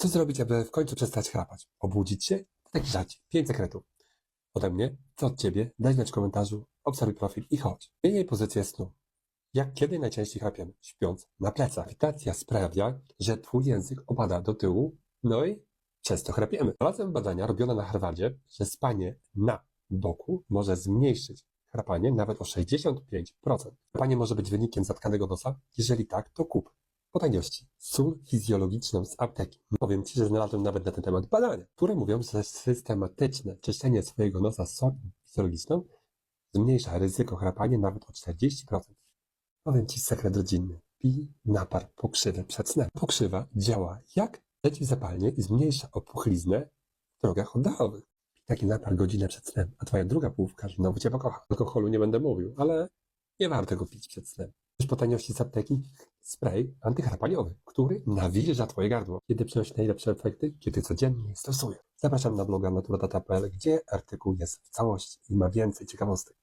Co zrobić, aby w końcu przestać chrapać? Obudzić się? Taki żarcik. Pięć sekretów. Ode mnie, co od ciebie? Daj znać w komentarzu, obserwuj profil i chodź. Zmieniaj pozycję snu. Jak kiedy najczęściej chrapiemy? Śpiąc na plecach. Grawitacja sprawia, że twój język opada do tyłu, no i przez to chrapiemy. Znalazłem badania robione na Harvardzie, że spanie na boku może zmniejszyć chrapanie nawet o 65%. Chrapanie może być wynikiem zatkanego nosa? Jeżeli tak, to kup. Po taniości. Sól fizjologiczną z apteki. Powiem Ci, że znalazłem nawet na ten temat badania, które mówią, że systematyczne czyszczenie swojego nosa solą fizjologiczną zmniejsza ryzyko chrapania nawet o 40%. Powiem Ci sekret rodzinny. Pij napar pokrzywy przed snem. Pokrzywa działa jak przeciwzapalnie i zmniejsza opuchliznę w drogach oddechowych. Pij taki napar godzinę przed snem, a Twoja druga połówka znowu Cię pokocha. Alkoholu nie będę mówił, ale nie warto go pić przed snem. Już po taniości z apteki spray antychrapaniowy, który nawilża Twoje gardło. Kiedy przynosi najlepsze efekty? Kiedy codziennie je stosuję. Zapraszam na bloga naturadata.pl, gdzie artykuł jest w całości i ma więcej ciekawostek.